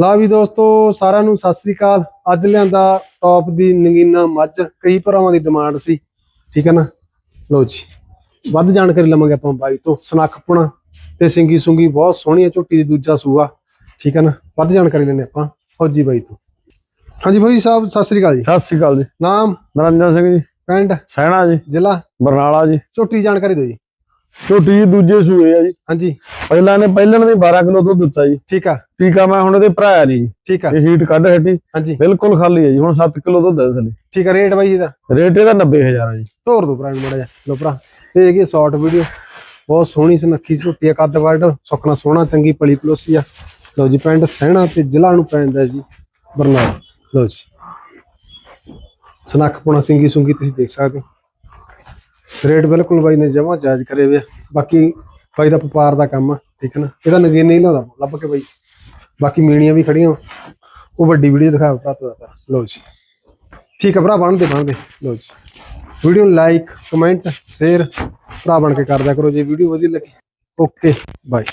ਲਾ ਵੀ ਦੋਸਤੋ ਸਾਰਿਆਂ ਨੂੰ ਸਤਿ ਸ੍ਰੀ ਅਕਾਲ। ਅੱਜ ਲਿਆਂਦਾ ਟੌਪ ਦੀ ਨਗੀਨਾ ਮੱਝ। ਕਈ ਭਰਾਵਾਂ ਦੀ ਡਿਮਾਂਡ ਸੀ। ਠੀਕ ਹੈ ਨਾ? ਲਓ ਜੀ। ਵੱਧ ਜਾਣਕਾਰੀ ਲਵਾਂਗੇ ਆਪਾਂ ਬਾਈ ਤੋਂ। ਸਨੱਖਪੁਣਾ ਤੇ ਸਿੰਗੀ ਸੁੰਗੀ ਬਹੁਤ ਸੋਹਣੀ ਹੈ ਝੋਟੀ ਦੀ ਦੂਜਾ ਸੂਆ। ਠੀਕ ਹੈ ਨਾ? ਵੱਧ ਜਾਣਕਾਰੀ ਲੈਣੇ ਆਪਾਂ। ਫੌਜੀ ਬਾਈ ਤੋਂ। ਹਾਂਜੀ ਭਾਈ ਸਾਹਿਬ ਸਤਿ ਸ੍ਰੀ ਅਕਾਲ ਜੀ। ਸਤਿ ਸ੍ਰੀ ਅਕਾਲ ਜੀ। ਨਾਮ? ਨਰਿੰਦਰ ਸਿੰਘ ਜੀ। ਪਿੰਡ? ਸੈਣਾ ਜੀ। ਜ਼ਿਲ੍ਹਾ? ਬਰਨਾਲਾ ਜੀ। ਝੋਟੀ ਜਾਣਕਾਰੀ ਦਿਓ ਜੀ। ਝੋਟੀ ਦੂਜੇ ਸੂਏ ਆ ਜੀ। ਹਾਂਜੀ। ਪਹਿਲਾਂ ਨੇ ਪਹਿਲਣ ਦੇ 12 ਕਿਲੋ ਦੁੱਧ ਦਿੱਤਾ ਜੀ। ਠੀਕ ਆ। ਟੀਕਾ ਮੈਂ ਹੁਣ ਇਹਦੇ ਭਰਾਇਆ ਨਹੀਂ ਜੀ। ਠੀਕ ਆ। ਇਹ ਹੀਟ ਕੱਢ ਹਟੀ। ਹਾਂਜੀ। ਬਿਲਕੁਲ ਖਾਲੀ ਹੈ ਜੀ। ਹੁਣ 7 ਕਿਲੋ ਦੁੱਧ ਹੈ ਥੱਲੇ। ਠੀਕ ਆ ਰੇਟ ਬਾਈ ਇਹਦਾ? ਰੇਟ ਇਹਦਾ 90000 ਹੈ ਜੀ। ਤੋਰ ਦੋ ਭਰਾ ਨੂੰ ਮੜਾ ਜਾ ਲੋ ਭਰਾ ਇਹ ਹੈਗੀ ਸ਼ਾਰਟ ਵੀਡੀਓ ਬਹੁਤ ਸੋਹਣੀ ਸੁਨੱਖੀ ਝੋਟੀ ਆ ਕੱਦ ਵੱਡ ਸੁੱਕਣਾ ਸੋਹਣਾ ਚੰਗੀ ਪਲੀ ਪਲੋਸੀ ਆ। ਲੋ ਜੀ ਪਿੰਡ ਸਹਿਣਾ ਤੇ ਜ਼ਿਲ੍ਹਾ ਨੂੰ ਪੈਂਦਾ ਜੀ ਬਰਨਾਲਾ। ਲੋ ਜੀ। ਸੁਨੱਖਪੁਣਾ ਸਿੰਗੀ ਸੁੰਗੀ ਤੁਸੀਂ ਦੇਖ ਸਕਦੇ ਹੋ। ਰੇਟ ਬਿਲਕੁਲ ਬਾਈ ਨੇ ਜਮਾ ਜਾਇਜ਼ ਕਰੇ ਵੇ ਬਾਕੀ ਬਾਈ ਦਾ ਵਪਾਰ ਦਾ ਕੰਮ ਆ, ਠੀਕ ਹੈ ਨਾ? ਇਹਦਾ ਨਗੀਨ ਨਹੀਂ ਲਾਉਂਦਾ ਲੱਭ ਕੇ ਬਾਈ। ਬਾਕੀ ਮੀਣੀਆਂ ਵੀ ਖੜੀਆਂ। ਉਹ ਵੱਡੀ ਵੀਡੀਓ ਦਿਖਾਓ ਭਰਾ ਤੋਂ ਲੋ ਜੀ। ਠੀਕ ਹੈ ਭਰਾ ਬਣਦੇ ਬਣਦੇ। ਲੋ ਜੀ। ਵੀਡੀਓ ਨੂੰ ਲਾਈਕ ਕਮੈਂਟ ਸ਼ੇਅਰ ਭਰਾ ਬਣ ਕੇ ਕਰਦਿਆ ਕਰੋ। ਜੇ ਵੀਡੀਓ ਵਧੀਆ ਲੱਗੀ, ਓਕੇ ਬਾਏ